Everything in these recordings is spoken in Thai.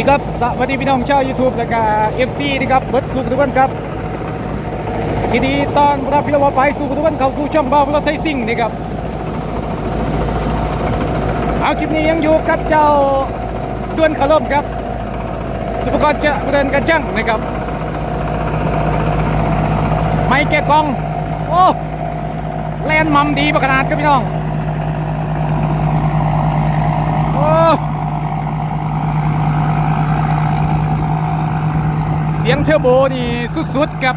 ดีครับ สวัสดีพี่น้องชาว YouTube และก็เอฟซีนะครับเบิร์ดสุขทุกคนครับทีนี้ตอนรับพี่น้องไปสู่ทุกคนเข้าสู่ช่องบ้าวรถไทยซิ่งนะครับเอาคลิปนี้ยังอยู่กับเจ้าด้วนขล่มครับ สุภกระเจริญกันจังนะครับ ไม่แกะกอง โอ้แลนมัมดีประขนาดครับพี่น้องโอ้ เสียงเทอร์โบนี่สุดๆกับ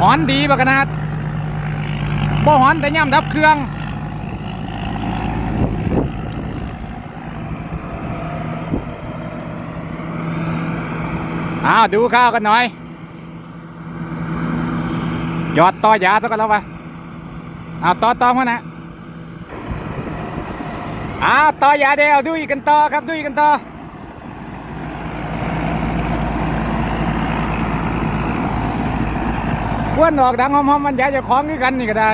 หอนดีบักนาดบ่หอนแต่ย่ำดับเครื่อง อ้าว ดูข้าวกันหน่อยยอดต่อยาสักกันแล้ววะอ้าวต่อต่อมานะอ้าวต่อยาเดียวดูอีกกันต่อครับดูอีกกันต่อ ควนออกดังหอมๆมันยาจะคล้องด้วยกันนี่ก็ได้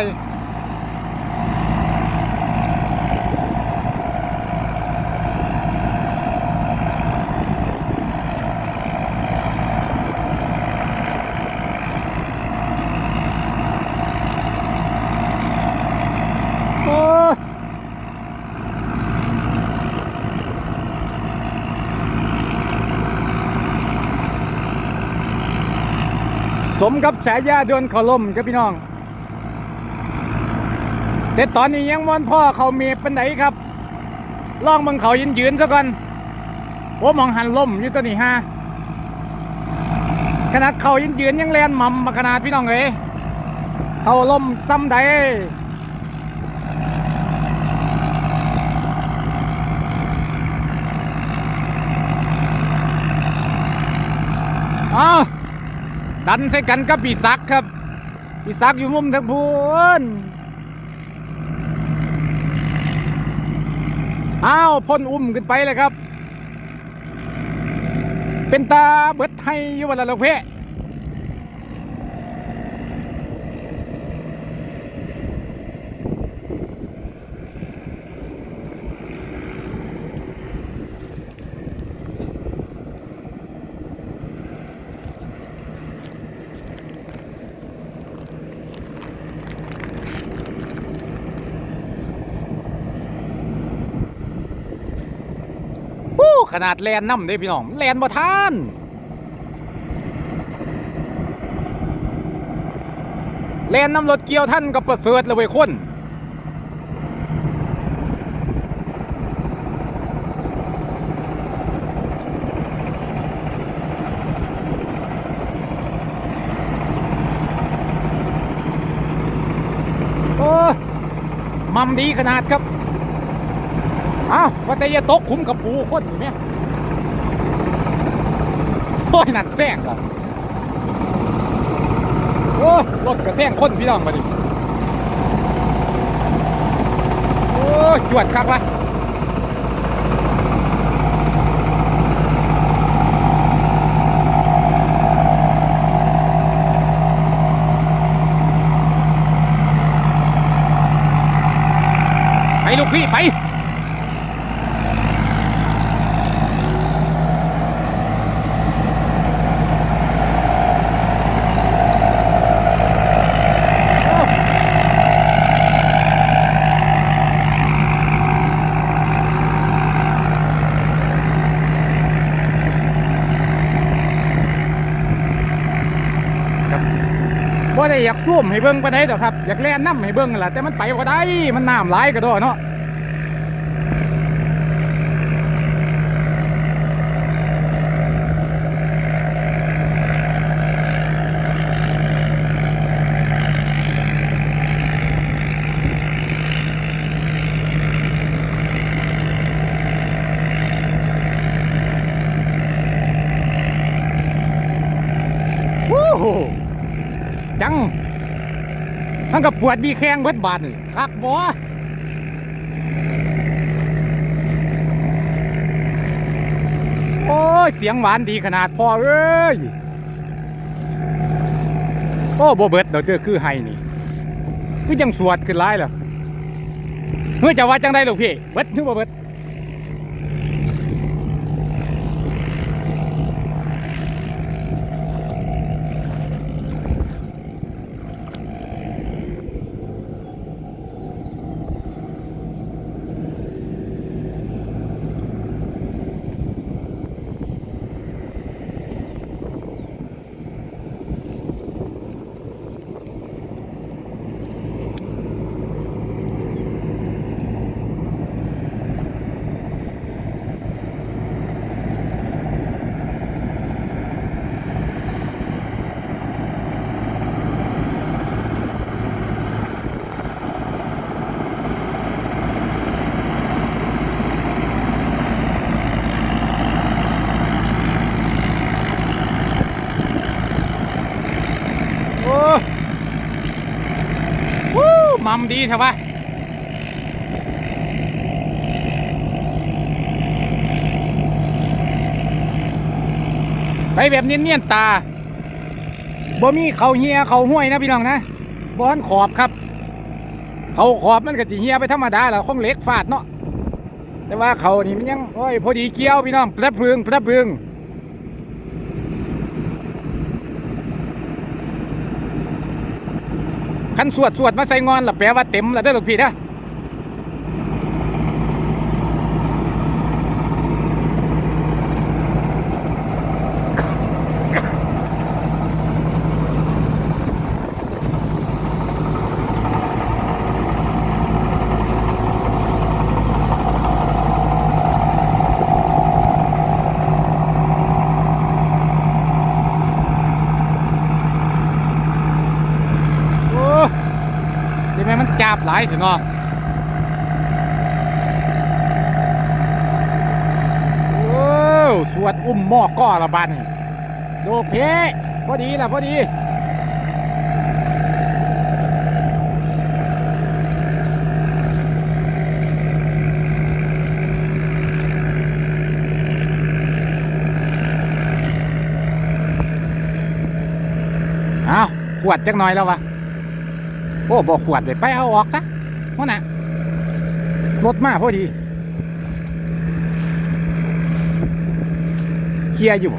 โอ้ย สมกับฉายาเดือนเขาล่มครับพี่น้อง แต่ตอนนี้ยังวันพ่อเขาเมีปันไหนครับลองมึงเขายืนยืนซะก่อนโอ้มองหันล่มอยู่ตัวนี้ฮะขนาดเขายืนยืนยังแลนมัมมาขนาดพี่น้องเอ้ยเขาล่มซ้ำใดอ้าว ดันใส่กันกับปีซักครับปีซักอยู่มุมทางพูนอ้าวพ่นอุ้มขึ้นไปเลยครับ เป็นตาเบิดให้อยู่วันละละเพะฮู้ ขนาดแลนน้ำเด้พี่น้องแลนบ่ท่านแลนน้ำรถเกี่ยวท่านกับประเสริฐเลยเว้ยคนโอ้ยมัมดีขนาดครับ อ้าวว่าแต่ยาตกคุ้มกับปูคนอยู่เนี่ยโอ้ยนั่นแซงครับโอ้รถกระแซงคนพี่น้องมาดิโอ้ยจวดคักวะไปลูกพี่ไป ได้อยากซุ่มให้เบิ่งปานใดดอกครับอยากแล่นน้ำให้เบิ่งนั่นแหละแต่มันไปบ่ได้มันน้ำหลายกระโดดเนาะวู้ฮู้ จังทั้งกับปวดมีแข้งเบิดบาดนี่คักบ่โอ้ยเสียงหวานดีขนาดพ่อเอ้ยโอ้บ่เบิดเดี๋ยวเจอคือไห้นี่คือจังสวดขึ้นหลายเหรอเฮ้ยจะว่าจังได้ลูกพี่เบิดหรือบ่เบิด มัม ดีใช่ปะไปแบบเนียนๆตาบ่มีเขาเฮียเขาห้วยนะพี่น้องนะบอนขอบครับ เขาขอบมันก็สิเฮียไปธรรมดาแหละของเล็กฟาดเนาะแต่ว่าเขานี่มันยังโอ้ยพอดีเกี้ยวพี่น้องพระพึงพระพึง ขันสวดสวดมาใส่งอนล่ะแปลว่าเต็มล้วได้อลูกพี่นะโอ้ที่แม่มันจับ หลายถึงอะโอ้สวดอุ้มหม้อก้อละบันโลเพพอดีล่ะพอดีเอาขวดจักหน่อยแล้ววะ โอ้บอกขวดเลยไปเอาออกซะว่าน่ะรถมาพอดีเคลียร์อยู่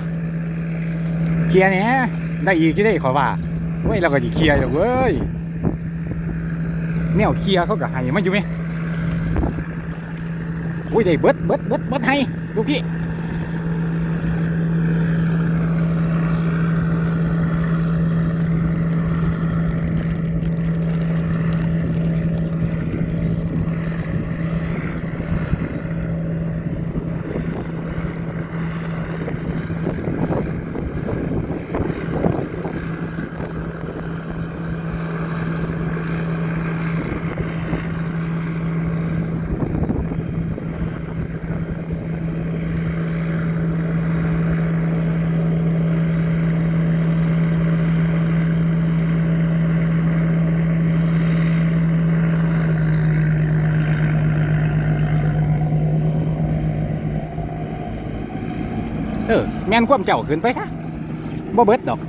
เคลียร์เนี่ยได้อีกที่ได้ขอว่าเว้ยเราก็ดีเคลียร์อยู่เว้ยแนวเคลียร์เขาก็ให้มันอยู่ไหมอุ้ยได้เบิดเบิดเบิดเบิดให้ลูกพี่ แม่นความเจ้าขึ้นไปซะบ่เบิดดอก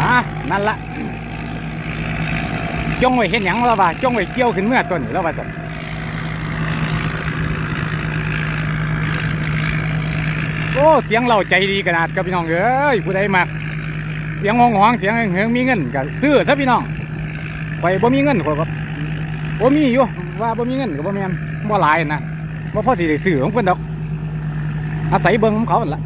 อะนั่นละจงไว้เห็นหยังแล้วว่าจงไว้เกี่ยวขึ้นเมื่อต้นแล้วว่าจะ โอ้เสียงเราใจดีขนาดกับพี่น้องเอ้ยผู้ใดมักเสียงหองหองเสียงเฮงมีเงินกับซื้อซะพี่น้องไปบ่มีเงินข่อยก็บ่มีอยู่ว่าบ่มีเงินกับ่แม่นบ่หลายนะบ่พอสิได้ซื้อของเพิ่นดอกอาศัยเบิ่งของเขาหั่นล่ะ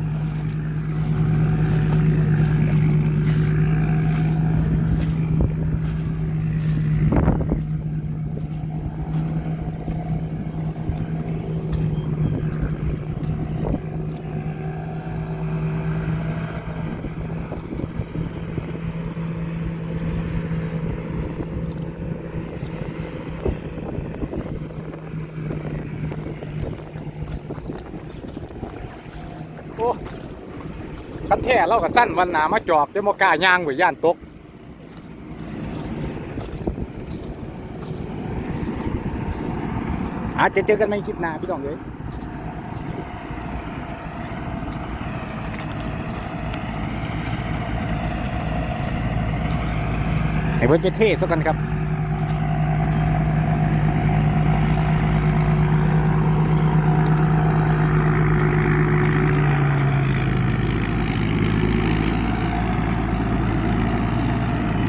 คันแท้เราก็สั้นวันหนามาจอบจะมากล้าย่างไว้ย่านตกอาจจะเจอกันในคลิปหน้าพี่น้องเลยให้เพิ่นไปเทสักกันครับ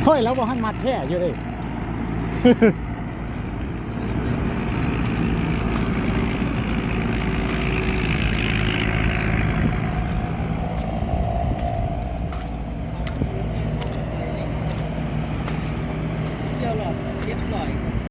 เฮ้ยแล้วบ่หันมาแท้อยู่เลย